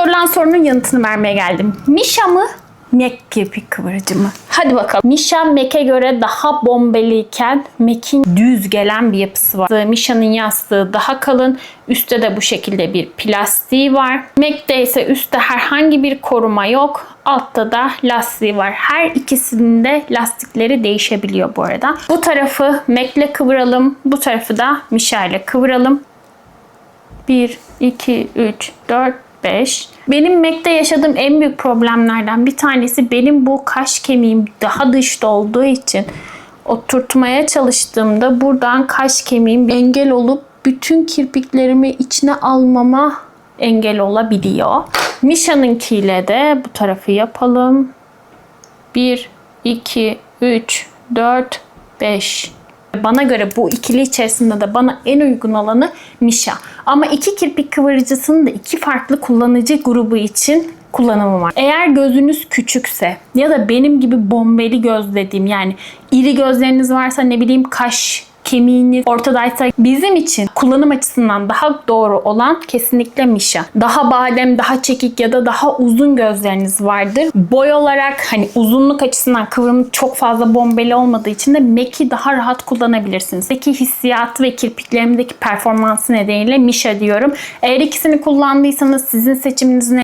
sorulan sorunun yanıtını vermeye geldim. Mişa mı? Mac kirpik kıvırıcı mı? Hadi bakalım. Mişa Mac'e göre daha bombeliyken Mac'in düz gelen bir yapısı var. Misha'nın yastığı daha kalın. Üstte de bu şekilde bir plastiği var. Mac'te ise üstte herhangi bir koruma yok. Altta da lastiği var. Her ikisinin de lastikleri değişebiliyor bu arada. Bu tarafı Mac'le kıvıralım. Bu tarafı da Misha ile kıvıralım. 1, 2, 3, 4, 5. Benim Mac'te yaşadığım en büyük problemlerden bir tanesi benim bu kaş kemiğim daha dışta olduğu için oturtmaya çalıştığımda buradan kaş kemiğim engel olup bütün kirpiklerimi içine almama engel olabiliyor. Misha'nınkiyle de bu tarafı yapalım. 1, 2, 3, 4, 5. Bana göre bu ikili içerisinde de bana en uygun olanı Misha. Ama iki kirpik kıvırıcısının da iki farklı kullanıcı grubu için kullanımı var. Eğer gözünüz küçükse ya da benim gibi bombeli göz dediğim yani iri gözleriniz varsa ne bileyim kaş kemiğiniz ortadaysa bizim için kullanım açısından daha doğru olan kesinlikle Misha. Daha badem, daha çekik ya da daha uzun gözleriniz vardır. Boy olarak hani uzunluk açısından kıvrımı çok fazla bombeli olmadığı için de Mac'i daha rahat kullanabilirsiniz. Peki hissiyatı ve kirpiklerimdeki performansı nedeniyle Misha diyorum. Eğer ikisini kullandıysanız sizin seçiminiz ne?